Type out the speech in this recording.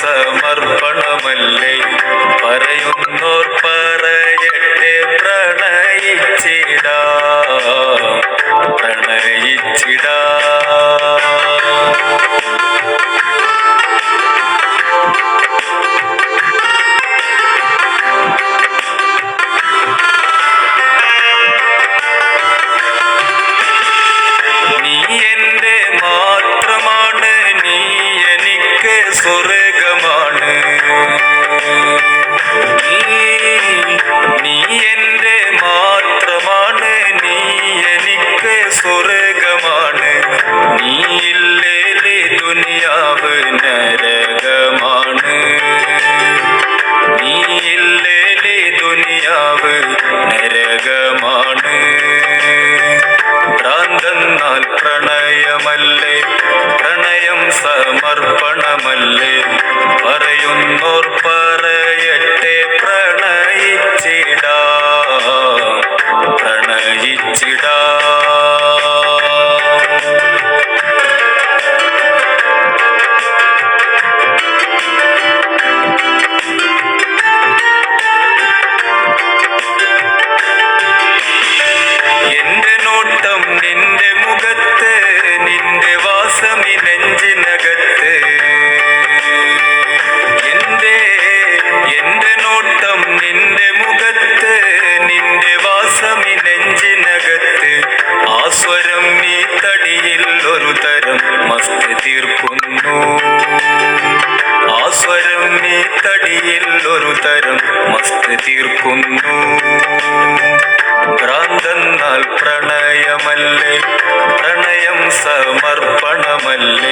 so. നടക്കുന്നു ഭ്രാന്തന്നാൽ പ്രണയമല്ലേ? പ്രണയം സമർപ്പണമല്ലേ?